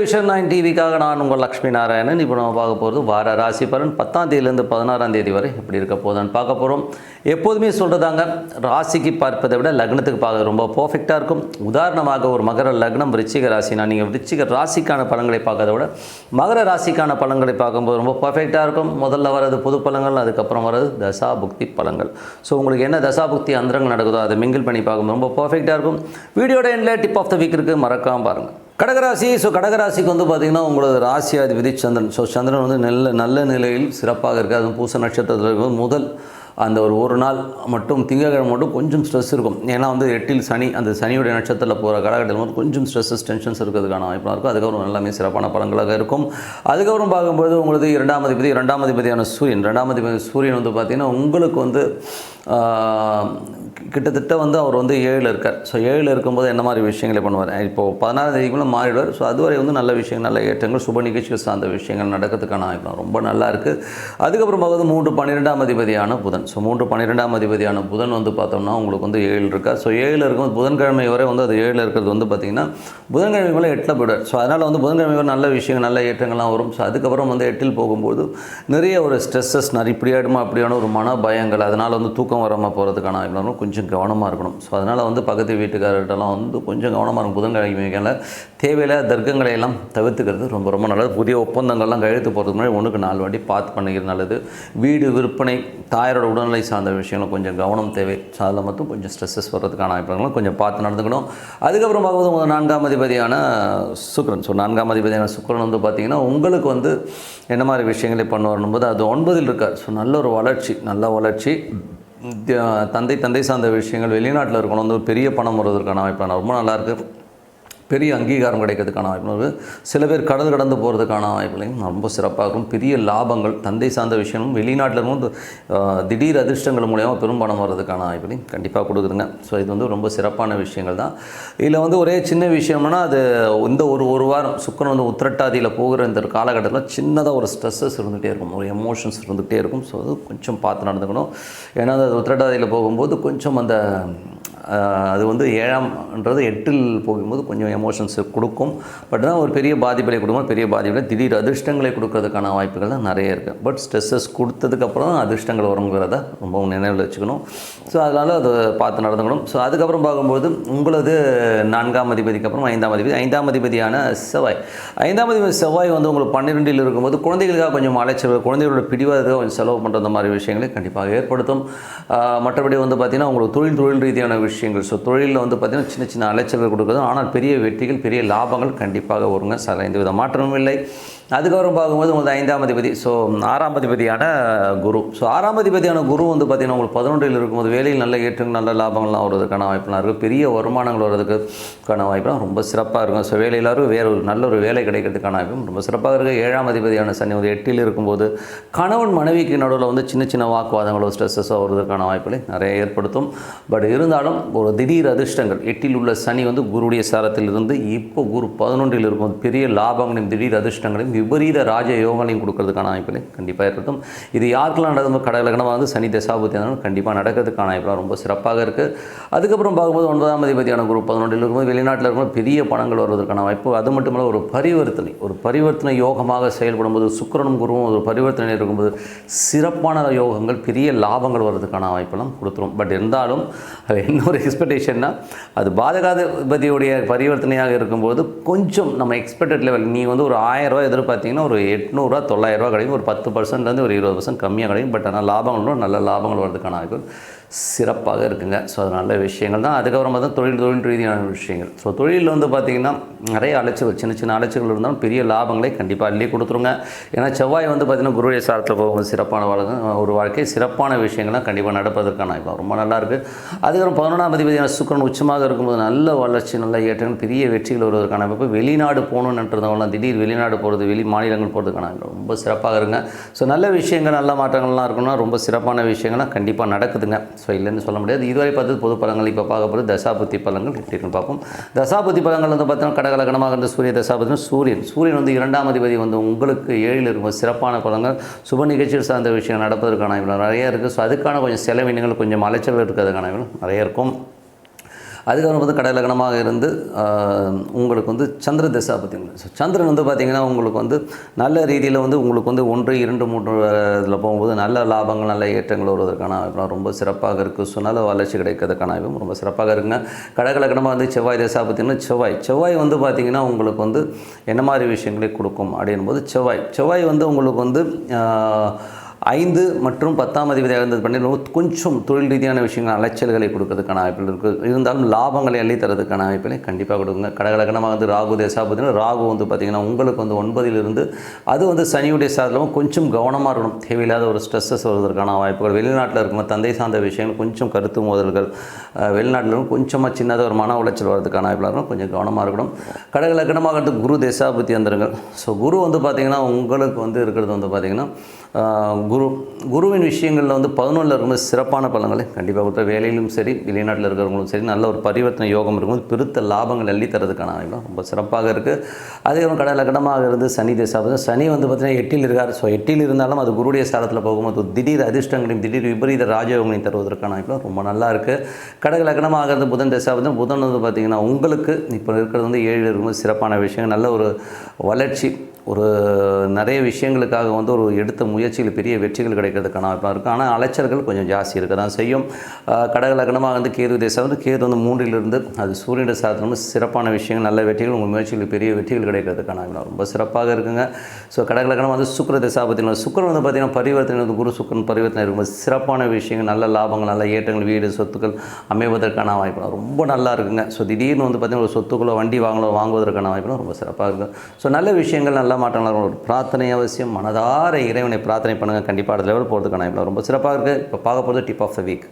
Vision nine டிவிக்காக நான் உங்கள் லக்ஷ்மி நாராயணன். இப்போ நம்ம பார்க்க போகிறது வார ராசி பலன் பத்தாம் தேதியிலேருந்து பதினாறாம் தேதி வரை எப்படி இருக்க போதான்னு பார்க்க போகிறோம் எப்போதுமே சொல்கிறதாங்க ராசிக்கு பார்ப்பதை விட லக்னத்துக்கு பார்க்க ரொம்ப பர்ஃபெக்டாக இருக்கும். உதாரணமாக ஒரு மகர லக்னம் ரிச்சிக ராசினா நீங்கள் ரிச்சிக ராசிக்கான பலன்களை பார்க்கறத விட மகர ராசிக்கான பலன்களை பார்க்கும்போது ரொம்ப பர்ஃபெக்டாக இருக்கும். முதல்ல வர்றது பொது பழங்கள் அதுக்கப்புறம் வர்றது தசா புக்தி பலன்கள். ஸோ உங்களுக்கு என்ன தசா புக்தி அந்தரங்கள் நடக்குதோ அதை மிங்கிள் பண்ணி பார்க்கும்போது ரொம்ப பர்ஃபெக்டாக இருக்கும். வீடியோட எண்டில் டிப் ஆஃப் த வீக் இருக்குது மறக்காமல் பாருங்கள் கடகராசி ஸோ கடகராசிக்கு வந்து பார்த்திங்கன்னா உங்களோட ராசியாதிபதி சந்திரன். ஸோ சந்திரன் வந்து நல்ல நல்ல நிலையில் சிறப்பாக இருக்குது அதுவும் பூச நட்சத்திரத்தில் இருக்கும். முதல் அந்த ஒரு ஒரு நாள் மட்டும் திங்கட்கிழமை மட்டும் கொஞ்சம் ஸ்ட்ரெஸ் இருக்கும். ஏன்னா வந்து எட்டில் சனி அந்த சனியுடைய நட்சத்திரத்தில் போகிற காலகட்டத்தில் வந்து கொஞ்சம் ஸ்ட்ரெஸ்ஸஸ் டென்ஷன்ஸ் இருக்கிறதுக்கான வாய்ப்பாக இருக்கும் அதுக்கப்புறம் எல்லாமே சிறப்பான பலன்களாக இருக்கும். அதுக்கப்புறம் பார்க்கும்போது உங்களுக்கு இரண்டாம் அதிபதி இரண்டாம் அதிபதியான சூரியன். ரெண்டாம் அதிபதி சூரியன் வந்து பார்த்திங்கன்னா உங்களுக்கு வந்து கிட்டத்தட்ட வந்து அவர் வந்து ஏழில் இருக்கார். ஸோ ஏழில் இருக்கும்போது என்ன மாதிரி விஷயங்களை பண்ணுவார்? இப்போது பதினாறாம் தேதிக்குள்ளே மாறிடுவார். ஸோ அதுவரை வந்து நல்ல விஷயங்கள் நல்ல ஏற்றங்கள் சுப நிகழ்ச்சிகள் சார்ந்த விஷயங்கள் நடக்கிறதுக்கான வாய்ப்பு ரொம்ப நல்லா இருக்குது அதுக்கப்புறம் வந்து மூன்று பன்னிரெண்டாம் அதிபதியான புதன். ஸோ மூன்று பன்னிரெண்டாம் அதிபதியான புதன் வந்து பார்த்தோம்னா உங்களுக்கு வந்து ஏழு இருக்கார் ஸோ ஏழில் இருக்கும்போது புதன்கிழமை வரை வந்து அது ஏழில் இருக்கிறது வந்து பார்த்திங்கன்னா புதன்கிழமை மேலே எட்டில் போயிடுவார். ஸோ அதனால் வந்து புதன்கிழமை வரை நல்ல விஷயங்கள் நல்ல ஏற்றங்கள்லாம் வரும். ஸோ அதுக்கப்புறம் வந்து எட்டில் போகும்போது நிறைய ஒரு ஸ்ட்ரெஸ்ஸஸ் நிறைய இப்படி ஆகிடுமா அப்படியான ஒரு மன பயங்கள் அதனால் வந்து தூக்கம் வராமல் போகிறதுக்கான வாய்ப்பு கொஞ்சம் கவனமாக இருக்கணும். ஸோ அதனால் வந்து பக்கத்து வீட்டுக்காரர்கிட்டலாம் வந்து கொஞ்சம் கவனமாக இருக்கும். புதன்கிழமைகளை தேவையில்லாத தர்க்கங்களை எல்லாம் தவிர்த்துக்கிறது ரொம்ப ரொம்ப நல்லது. புதிய ஒப்பந்தங்கள்லாம் கையெழுத்து போகிறதுக்கு முன்னாடி ஒன்றுக்கு நாலு வாட்டி பார்த்து பண்ணிக்கிறது நல்லது. வீடு விற்பனை தாயாரோட உடல்நிலை சார்ந்த விஷயங்களும் கொஞ்சம் கவனம் தேவை. ஸோ அதில் மட்டும் கொஞ்சம் ஸ்ட்ரெஸ்ஸஸ் வர்றதுக்கான வாய்ப்புகளும் கொஞ்சம் பார்த்து நடந்துக்கணும். அதுக்கப்புறம் பார்க்கும்போது உங்கள் நான்காம் அதிபதியான சுக்கிரன். ஸோ நான்காம் அதிபதியான சுக்கிரன் வந்து பார்த்திங்கன்னா உங்களுக்கு வந்து என்ன மாதிரி விஷயங்களை பண்ணுவார்னும் போது அது ஒன்பதில் இருக்கார். ஸோ நல்ல ஒரு வளர்ச்சி நல்ல வளர்ச்சி. தந்தை தந்தை சார்ந்த விஷயங்கள் வெளிநாட்டில் இருக்கணும் வந்து ஒரு பெரிய பணம் வருவதற்கான வாய்ப்பு ரொம்ப நல்லாயிருக்கு பெரிய அங்கீகாரம் கிடைக்கிறதுக்கான வாய்ப்பு சில பேர் கடந்து கடந்து போகிறதுக்கான வாய்ப்புகளையும் ரொம்ப சிறப்பாக இருக்கும். பெரிய லாபங்கள் தந்தை சார்ந்த விஷயமும் வெளிநாட்டில் இருந்து திடீர் அதிர்ஷ்டங்கள் மூலயமா பெரும் பணம் வர்றதுக்கான வாய்ப்புகளையும் கண்டிப்பாக கொடுக்குதுங்க. ஸோ இது வந்து ரொம்ப சிறப்பான விஷயங்கள் தான். இதில் வந்து ஒரே சின்ன விஷயம்னா அது இந்த ஒரு ஒரு வாரம் சுக்கரன் வந்து உத்திரட்டாதியில் போகிற இந்த காலகட்டத்தில் சின்னதாக ஒரு ஸ்ட்ரெஸ்ஸஸ் இருந்துகிட்டே இருக்கும். ஒரு எமோஷன்ஸ் இருந்துகிட்டே இருக்கும். ஸோ அது கொஞ்சம் பார்த்து நடந்துக்கணும். ஏன்னா அது உத்திரட்டாதியில் போகும்போது கொஞ்சம் அந்த அது வந்து ஏழாம்ன்றது எட்டில் போகும்போது கொஞ்சம் எமோஷன்ஸ் கொடுக்கும். பட் தான் ஒரு பெரிய பாதிப்புகளை கொடுக்கும். பெரிய பாதிப்பில் திடீர் அதிர்ஷ்டங்களை கொடுக்கறதுக்கான வாய்ப்புகள் தான் நிறைய இருக்குது பட் ஸ்ட்ரெஸ்ஸஸ் கொடுத்ததுக்கப்புறம் தான் அதிர்ஷ்டங்கள் வருங்கிறத ரொம்ப நினைவில் வச்சுக்கணும். ஸோ அதனால் அதை பார்த்து நடந்துக்கணும். ஸோ அதுக்கப்புறம் பார்க்கும்போது உங்களது நான்காம் அதிபதிக்கு அப்புறம் ஐந்தாம் அதிபதி. ஐந்தாம் அதிபதியான செவ்வாய். ஐந்தாம் அதிபதி செவ்வாய் வந்து உங்களுக்கு பன்னிரெண்டில் இருக்கும்போது குழந்தைகளுக்காக கொஞ்சம் அலைச்சல் குழந்தைகளோட பிடிவாதத்துக்காக கொஞ்சம் செலவு பண்ணுற மாதிரி விஷயங்களை கண்டிப்பாக ஏற்படுத்தும். மற்றபடி வந்து பார்த்திங்கன்னா உங்களுக்கு தொழில் தொழில் ரீதியான விஷயம் விஷயங்கள். ஸோ தொழிலில் வந்து பார்த்திங்கன்னா சின்ன சின்ன அலைச்சல்கள் கொடுக்குறது. ஆனால் பெரிய வெற்றிகள் பெரிய லாபங்கள் கண்டிப்பாக வருங்க சார் எந்த வித மாற்றமும் இல்லை. அதுக்கப்புறம் பார்க்கும்போது உங்களுக்கு ஐந்தாம் அதிபதி ஸோ ஆறாம் அதிபதியான குரு. ஸோ ஆறாம் அதிபதியான குரு வந்து பார்த்திங்கன்னா உங்களுக்கு பதினொன்றில் இருக்கும்போது வேலையில் நல்ல ஏற்றங்கள் நல்ல லாபங்கள்லாம் வருவதற்கான வாய்ப்புலாம் இருக்குது பெரிய வருமானங்கள் வர்றதுக்கான வாய்ப்புலாம் ரொம்ப சிறப்பாக இருக்கும். ஸோ வேலையிலாரும் வேறு ஒரு நல்ல ஒரு வேலை கிடைக்கிறதுக்கான வாய்ப்பும் ரொம்ப சிறப்பாக இருக்குது ஏழாம் அதிபதியான சனி ஒரு எட்டில் இருக்கும்போது கணவன் மனைவிக்கு நடுவில் வந்து சின்ன சின்ன வாக்குவாதங்களோ ஸ்ட்ரெஸ்ஸஸோ வருவதற்கான வாய்ப்புகளை நிறைய ஏற்படுத்தும். பட் இருந்தாலும் ஒரு திடீர் அதிர்ஷ்டங்கள் எட்டில் உள்ள சனி வந்து குருடைய சாரத்தில் இருந்து இப்போ குரு பதினொன்றில் இருக்கும் பெரிய லாபங்களையும் திடீர் அதிர்ஷ்டங்களையும் விபரீத ராஜ யோகங்களையும் கொடுக்கறதுக்கான வாய்ப்புகளை கண்டிப்பாக ஏற்படுத்தும் இது யாருக்கெல்லாம் நடந்து கடலகனமாக வந்து சனி தசாபுத்தி இருந்தாலும் கண்டிப்பாக நடக்கிறதுக்கான வாய்ப்புலாம் ரொம்ப சிறப்பாக இருக்குது அதுக்கப்புறம் பார்க்கும்போது ஒன்பதாம் அதிபதியான குரு பதினொன்றில் இருக்கும்போது வெளிநாட்டில் இருக்கும்போது பெரிய பணங்கள் வருவதற்கான வாய்ப்பு. அது மட்டும் இல்லை ஒரு பரிவர்த்தனை ஒரு பரிவர்த்தனை யோகமாக செயல்படும் போது சுக்கிரனும் குருவும் ஒரு பரிவர்த்தனை இருக்கும்போது சிறப்பான யோகங்கள் பெரிய லாபங்கள் வர்றதுக்கான வாய்ப்பெல்லாம் கொடுத்துரும். பட் இருந்தாலும் அது என்ன ஒரு எக்ஸ்பெக்டேஷன்னா அது பாதகாதிபதியுடைய பரிவர்த்தனையாக இருக்கும்போது கொஞ்சம் நம்ம எக்ஸ்பெக்டட் லெவல் நீ வந்து ஒரு ஆயிரம் ரூபாய் பார்த்தீங்கன்னா ஒரு எட்நூறுரூவா தொள்ளாயிரரூவா கிடைக்கும். ஒரு பத்து பர்சன்ட்லேருந்து ஒரு இருபது பர்சன்ட் கம்மியாக கிடைக்கும். பட் ஆனால் லாபங்களும் நல்ல லாபங்கள் வர்றதுக்கான வாய்ப்பு சிறப்பாக இருக்குங்க. ஸோ அது நல்ல விஷயங்கள் தான். அதுக்கப்புறம் பார்த்தா தொழில் தொழில் ரீதியான விஷயங்கள். ஸோ தொழிலில் வந்து பார்த்திங்கன்னா நிறைய அலைச்சல் சின்ன சின்ன அலைச்சல்கள் இருந்தாலும் பெரிய லாபங்களை கண்டிப்பாக அள்ளி கொடுத்துருங்க. ஏன்னா செவ்வாய் வந்து பார்த்திங்கன்னா குருடைய சாரத்தில் போகும்போது சிறப்பான வாழ்க்கை ஒரு வாழ்க்கை சிறப்பான விஷயங்கள்லாம் கண்டிப்பாக நடப்பதற்கான இப்போ ரொம்ப நல்லா இருக்குது அதுக்கப்புறம் பதினொன்றாம் அதிபதியான சுக்கரன் உச்சமாக இருக்கும்போது நல்ல வளர்ச்சி நல்ல ஏற்றங்கள் பெரிய வெற்றிகள் வருவதற்கான இப்போ வெளிநாடு போகணுன்றவங்களாம் திடீர் வெளிநாடு போகிறது வெளி மாநிலங்கள் போகிறதுக்கான ரொம்ப சிறப்பாக இருங்க ஸோ நல்ல விஷயங்கள் நல்ல மாற்றங்கள்லாம் இருக்குன்னா ரொம்ப சிறப்பான விஷயங்கள்லாம் கண்டிப்பாக நடக்குதுங்க. ஸோ இல்லைன்னு சொல்ல முடியாது. இதுவரை பார்த்தது பொது பலங்கள் இப்போ பார்க்க போகிறது தசாபுத்தி பலங்கள் எப்படின்னு பார்ப்போம். தசாபுத்தி பலங்கள் வந்து பார்த்தீங்கன்னா கடகலகணமாக இருந்த சூரிய தசாபுத்தினா சூரியன். சூரியன் வந்து இரண்டாம் அதிபதி வந்து உங்களுக்கு ஏழில் இருக்கும். சிறப்பான பலங்கள் சுப நிகழ்ச்சிகள் சார்ந்த விஷயம் நடப்பதற்கான இவ்வளோ நிறைய இருக்குது ஸோ அதுக்கான கொஞ்சம் செலவினங்கள் கொஞ்சம் அலைச்சல் இருக்கிறதுக்கான இவ்வளோ நிறைய இருக்கும். அதுக்கப்புறம் வந்து கடை லக்னமாக இருந்து உங்களுக்கு வந்து சந்திர திசா பார்த்தீங்கன்னா ஸோ சந்திரன் வந்து பார்த்திங்கன்னா உங்களுக்கு வந்து நல்ல ரீதியில் வந்து உங்களுக்கு வந்து ஒன்று இரண்டு மூன்று இதில் போகும்போது நல்ல லாபங்கள் நல்ல ஏற்றங்கள் வருவதற்கான ரொம்ப சிறப்பாக இருக்குது ஸோ நல்ல வளர்ச்சி கிடைக்கிறதுக்கான வாய்ப்பும் ரொம்ப சிறப்பாக இருக்குங்க. கடகலக்கணமாக வந்து செவ்வாய் திசா பார்த்திங்கன்னா செவ்வாய். செவ்வாய் வந்து பார்த்திங்கன்னா உங்களுக்கு வந்து என்ன மாதிரி விஷயங்களை கொடுக்கும் அப்படின்போது செவ்வாய். செவ்வாய் வந்து உங்களுக்கு வந்து ஐந்து மற்றும் பத்தாம் அதிபதியாக இருந்தது பண்ணி கொஞ்சம் தொழில் ரீதியான விஷயங்கள் அலைச்சல்களை கொடுக்கறதுக்கான வாய்ப்புகள் இருக்குது இருந்தாலும் லாபங்களை அள்ளித்தரதுக்கான வாய்ப்புகளை கண்டிப்பாக கொடுங்க. கடகலக்கணமாக வந்து ராகு தேசா பார்த்தீங்கன்னா ராகு வந்து பார்த்திங்கன்னா உங்களுக்கு வந்து ஒன்பதிலிருந்து அது வந்து சனியுடைய சாதனமும் கொஞ்சம் கவனமாக இருக்கணும். தேவையில்லாத ஒரு ஸ்ட்ரெஸ்ஸஸ் வருவதற்கான வாய்ப்புகள். வெளிநாட்டில் இருக்கும் தந்தை சார்ந்த விஷயங்கள் கொஞ்சம் கருத்து மோதல்கள் வெளிநாட்டில் இருக்கும் கொஞ்சமாக சின்னதாக ஒரு மன உளைச்சல் வரதுக்கான வாய்ப்புகள் இருக்கும் கொஞ்சம் கவனமாக இருக்கணும். கடகலக்கணமாக வந்து குரு தேசாபுத்தி அந்தரங்கள். ஸோ குரு வந்து பார்த்திங்கன்னா உங்களுக்கு வந்து இருக்கிறது வந்து பார்த்திங்கன்னா குரு குருவின் விஷயங்களில் வந்து பதினொன்றில் இருக்கும்போது சிறப்பான பலங்களை கண்டிப்பாக கொடுத்த வேலையிலும் சரி வெளிநாட்டில் இருக்கிறவங்களும் சரி நல்ல ஒரு பரிவர்த்தனை யோகம் இருக்கும்போது பெருத்த லாபங்கள் அள்ளி தரதுக்கான ரொம்ப சிறப்பாக இருக்குது அதுக்கப்புறம் கடை கடமாக இருந்து சனி தேசம் சனி வந்து பார்த்திங்கன்னா எட்டில் இருக்கார். ஸோ எட்டில் இருந்தாலும் அது குருடைய சாரத்தில் போகும்போது திடீர் அதிர்ஷ்டங்களையும் திடீர் விபரீத ராஜயோகங்களையும் தருவதற்கான அமைப்பு ரொம்ப நல்லா இருக்குது கடக லக்கணமாக இருந்து புதன் தேசாபதி புதன் வந்து பார்த்திங்கன்னா உங்களுக்கு இப்போ இருக்கிறது வந்து ஏழு இருக்கும்போது சிறப்பான விஷயங்கள் நல்ல ஒரு வளர்ச்சி ஒரு நிறைய விஷயங்களுக்காக வந்து ஒரு எடுத்த முயற்சியில் பெரிய வெற்றிகள் கிடைக்கிறதுக்கான வாய்ப்பாக இருக்கும் ஆனால் அலைச்சல்கள் கொஞ்சம் ஜாஸ்தி இருக்க தான் செய்யும். கடக லக்னமாக வந்து கேது தேசம் வந்து கேது வந்து மூன்றிலிருந்து அது சூரியனுடைய சாதனம் சிறப்பான விஷயங்கள் நல்ல வெற்றிகள் உங்கள் முயற்சியில் பெரிய வெற்றிகள் கிடைக்கிறதுக்கான ரொம்ப சிறப்பாக இருக்குங்க. ஸோ கடக லக்னம் வந்து சுக்கர தசாபத்தில் சுக்கரன் வந்து பார்த்திங்கன்னா பரிவர்த்தனை வந்து குரு சுக்கரன் பரிவர்த்தனை இருக்கும்போது சிறப்பான விஷயங்கள் நல்ல லாபங்கள் நல்ல ஏற்றங்கள் வீடு சொத்துக்கள் அமைவதற்கான வாய்ப்பு ரொம்ப நல்லா இருக்குங்க. ஸோ திடீர்னு வந்து பார்த்திங்கன்னா ஒரு சொத்துக்களோ வண்டி வாங்கலோ வாங்குவதற்கான வாய்ப்புலாம் ரொம்ப சிறப்பாக இருக்கும் ஸோ நல்ல விஷயங்கள் நல்ல மாற்றங்கள் ஒரு பிரார்த்தனை அவசியம் மனதார இறைவனை பிரார்த்தனை பண்ணுங்கள் கண்டிப்பாக அடுத்த லெவல் போகிறதுக்கான வாய்ப்பு ரொம்ப சிறப்பாக இருக்குது இப்போ பார்க்க போகிறது tip of the week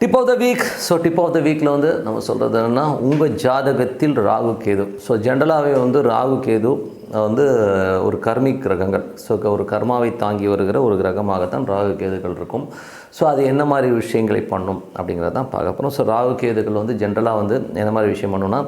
tip of the week so tip of the வீக்கில் வந்து நம்ம சொல்கிறது என்னன்னா உங்கள் ஜாதகத்தில் ராகு கேது. ஸோ ஜென்ரலாகவே வந்து ராகு கேது வந்து ஒரு கர்மி கிரகங்கள். ஸோ ஒரு கர்மாவை தாங்கி வருகிற ஒரு கிரகமாகத்தான் ராகு கேதுகள் இருக்கும். ஸோ அது என்ன மாதிரி விஷயங்களை பண்ணும் அப்படிங்கிறது தான் பார்க்க போகிறோம் ஸோ ராகு கேதுகள் வந்து ஜென்ரலாக வந்து என்ன மாதிரி விஷயம் பண்ணுன்னா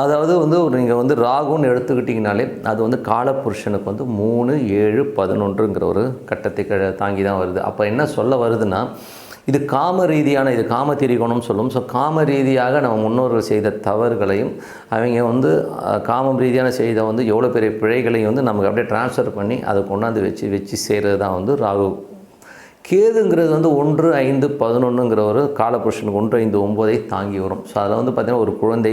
அதாவது வந்து நீங்கள் வந்து ராகுன்னு எடுத்துக்கிட்டிங்கனாலே அது வந்து காலபுருஷனுக்கு வந்து மூணு ஏழு பதினொன்றுங்கிற ஒரு கட்டத்தை தாங்கி தான் வருது. அப்போ என்ன சொல்ல வருதுன்னா இது காம ரீதியான இது காம திரிகோணம் சொல்லும். ஸோ காம ரீதியாக நம்ம முன்னோர்கள் செய்த தவறுகளையும் அவங்க வந்து காமம் ரீதியான செய்த வந்து எவ்வளோ பெரிய பிழைகளையும் வந்து நமக்கு அப்படியே ட்ரான்ஸ்ஃபர் பண்ணி அதை கொண்டாந்து வச்சு வச்சு செய்கிறது தான் வந்து ராகு கேதுங்கிறது வந்து ஒன்று ஐந்து பதினொன்றுங்கிற ஒரு காலபுருஷனுக்கு ஒன்று ஐந்து ஒம்போதை தாங்கி வரும். ஸோ அதில் வந்து பார்த்திங்கன்னா ஒரு குழந்தை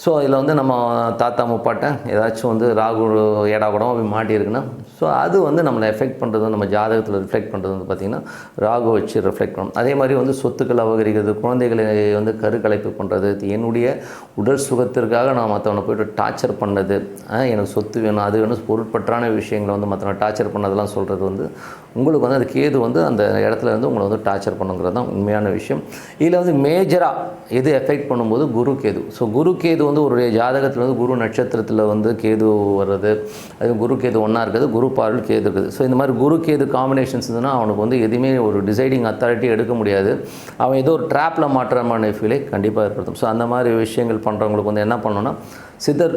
ஸோ இதில் வந்து நம்ம தாத்தா முப்பாட்டை ஏதாச்சும் வந்து ராகு ஏடா கூடம் அப்படி மாட்டியிருக்குன்னா ஸோ அது வந்து நம்மளை எஃபெக்ட் பண்ணுறது நம்ம ஜாதகத்தில் ரிஃப்ளெக்ட் பண்ணுறது வந்து பார்த்திங்கன்னா ராகு வச்சு ரிஃப்ளெக்ட் பண்ணும் அதே மாதிரி வந்து சொத்துக்கள் அபகரிக்கிறது குழந்தைகளை வந்து கருக்கலைப்பு பண்ணுறது என்னுடைய உடல் சுகத்திற்காக நான் மற்றவனை போய்ட்டு டார்ச்சர் பண்ணது எனக்கு சொத்து வேணும் அது வேணும் பொருட்பற்றான விஷயங்களை வந்து மற்றவனை டார்ச்சர் பண்ணதெல்லாம் சொல்கிறது வந்து உங்களுக்கு வந்து அது கேது வந்து அந்த இடத்துல இருந்து உங்களை வந்து டார்ச்சர் பண்ணுங்கிறது தான் உண்மையான விஷயம். இதில் வந்து மேஜராக எது எஃபெக்ட் பண்ணும்போது குரு கேது. ஸோ குரு கேது வந்து ஒரு ஜாதகத்தில் வந்து குரு நட்சத்திரத்தில் வந்து கேது வர்றது அது குரு கேது ஒன்றா இருக்குது குரு பார்வையில் கேது இருக்குது. ஸோ இந்த மாதிரி குரு கேது காம்பினேஷன்ஸ் இருந்ததுன்னா அவனுக்கு வந்து எதுவுமே ஒரு டிசைடிங் அத்தாரிட்டி எடுக்க முடியாது. அவன் ஏதோ ஒரு ட்ராப்பில் மாற்றமான ஃபீலை கண்டிப்பாக ஏற்படுத்தும். ஸோ அந்த மாதிரி விஷயங்கள் பண்ணுறவங்களுக்கு வந்து என்ன பண்ணணும்னா சித்தர்